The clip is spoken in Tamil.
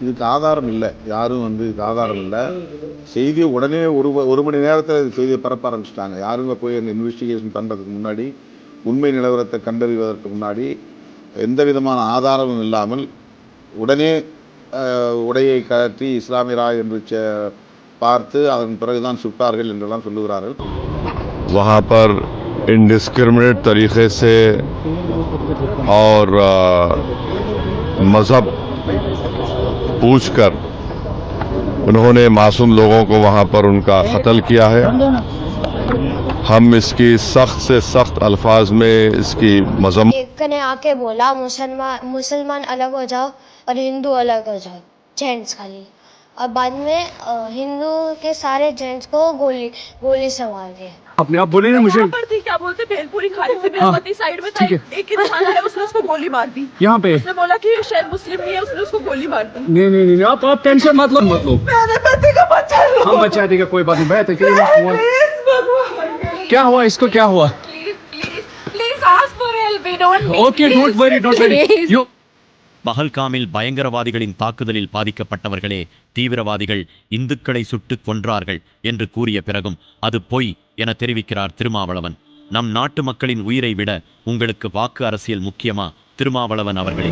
இதுக்கு ஆதாரம் இல்லை யாரும் வந்து இதுக்கு ஆதாரம் இல்லை செய்தியை உடனே ஒரு வ- ஒரு மணி நேரத்தில் செய்தியை பரப்ப ஆரம்பிச்சிட்டாங்க யாருங்க போய் அந்த இன்வெஸ்டிகேஷன் பண்ணுறதுக்கு முன்னாடி உண்மை நிலவரத்தை கண்டறிவதற்கு முன்னாடி எந்த விதமான ஆதாரமும் இல்லாமல் உடனே அஹ், உடையை கழற்றி இஸ்லாமியரா என்று செ- பார்த்து அதன் பிறகுதான் சுட்டார்கள் என்றெல்லாம் சொல்லுகிறார்கள் वहाँ पर इंडिस्क्रिमिनेट तरीके से और मज़हब पूछकर उन्होंने मासूम लोगों को वहाँ पर उनका कत्ल किया है। हम इसकी सख्त से सख्त अल्फाज में इसकी मजम एक ने आके बोला मुसलमान मुसलमान अलग हो जाओ और हिंदू अलग हो जाओ जेंट्स खाली। और बाद में हिंदू के सारे जेंट्स को गोली गोली से मार दिया। अपने आप बोले ना मुझे। वहाँ पर थी क्या बोलते भेलपुरी खाली से बेलमती साइड में था ठीक है। एक इंसान है उसने उसको गोली मार दी यहाँ पे उसने बोला कि शायद मुस्लिम नहीं है उसने उसको गोली मार दी नहीं नहीं नहीं आप आप टेंशन मत लो मत लो मेरे पति का बच्चा लो हम बचा देगा कोई बात नहीं बैठ के हुआ प्लीज भगवान क्या हुआ इसको क्या हुआ please please please ask for help we don't okay don't worry don't worry you பஹல்காமில் பயங்கரவாதிகளின் தாக்குதலில் பாதிக்கப்பட்டவர்களே தீவிரவாதிகள் இந்துக்களை சுட்டுக் கொன்றார்கள் என்று கூறிய பிறகும் அது பொய் என தெரிவிக்கிறார் திருமாவளவன் நம் நாட்டு மக்களின் உயிரை விட உங்களுக்கு வாக்கு அரசியல் முக்கியமா? திருமாவளவன் அவர்களே.